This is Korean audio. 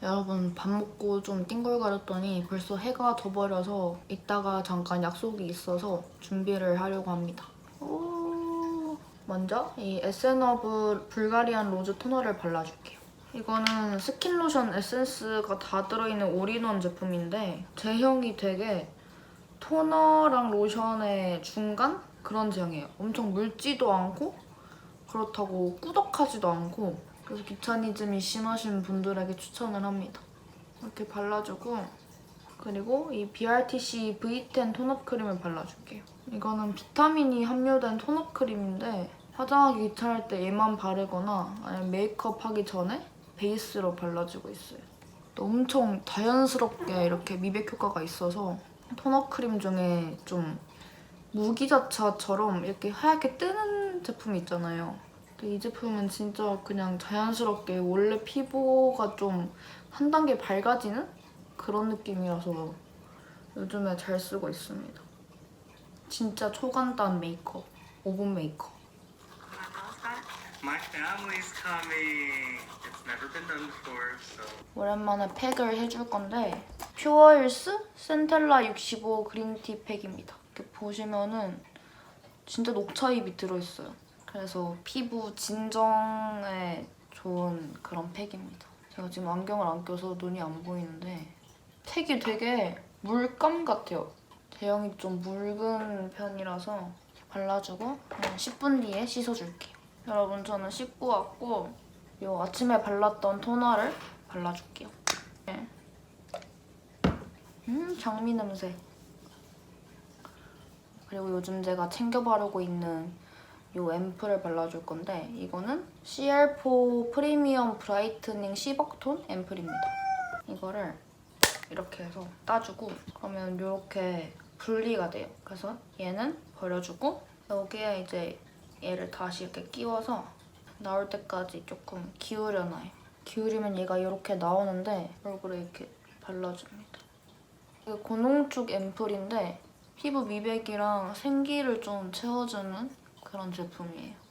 여러분 밥 먹고 좀 띵글거렸더니 벌써 해가 져버려서 이따가 잠깐 약속이 있어서 준비를 하려고 합니다. 오. 먼저 이 에센어브 불가리안 로즈 토너를 발라줄게요. 이거는 스킨로션 에센스가 다 들어있는 올인원 제품인데 제형이 되게 토너랑 로션의 중간 그런 제형이에요. 엄청 묽지도 않고 그렇다고 꾸덕하지도 않고 그래서 귀차니즘이 심하신 분들에게 추천을 합니다. 이렇게 발라주고 그리고 이 BRTC V10 톤업 크림을 발라줄게요. 이거는 비타민이 함유된 톤업 크림인데 화장하기 귀찮을 때 얘만 바르거나 아니면 메이크업 하기 전에 베이스로 발라주고 있어요. 또 엄청 자연스럽게 이렇게 미백 효과가 있어서 톤업 크림 중에 좀 무기자차처럼 이렇게 하얗게 뜨는 제품이 있잖아요. 근데 이 제품은 진짜 그냥 자연스럽게 원래 피부가 좀 한 단계 밝아지는 그런 느낌이라서 요즘에 잘 쓰고 있습니다. 진짜 초간단 메이크업, 5분 메이크업. 오랜만에 팩을 해줄 건데 퓨어일스 센텔라 65 그린티 팩입니다. 이렇게 보시면은 진짜 녹차잎이 들어있어요. 그래서 피부 진정에 좋은 그런 팩입니다. 제가 지금 안경을 안 껴서 눈이 안 보이는데 팩이 되게 물감 같아요. 제형이 좀 묽은 편이라서 발라주고 한 10분 뒤에 씻어줄게요. 여러분 저는 씻고 왔고 요 아침에 발랐던 토너를 발라줄게요. 네. 음 장미 냄새. 그리고 요즘 제가 챙겨 바르고 있는 요 앰플을 발라줄 건데 이거는 CR4 프리미엄 브라이트닝 시벅톤 앰플입니다. 이거를 이렇게 해서 따주고 그러면 이렇게 분리가 돼요. 그래서 얘는 버려주고 여기에 이제 얘를 다시 이렇게 끼워서 나올 때까지 조금 기울여놔요. 기울이면 얘가 이렇게 나오는데 얼굴에 이렇게 발라줍니다. 이게 고농축 앰플인데 피부 미백이랑 생기를 좀 채워주는 그런 제품이에요.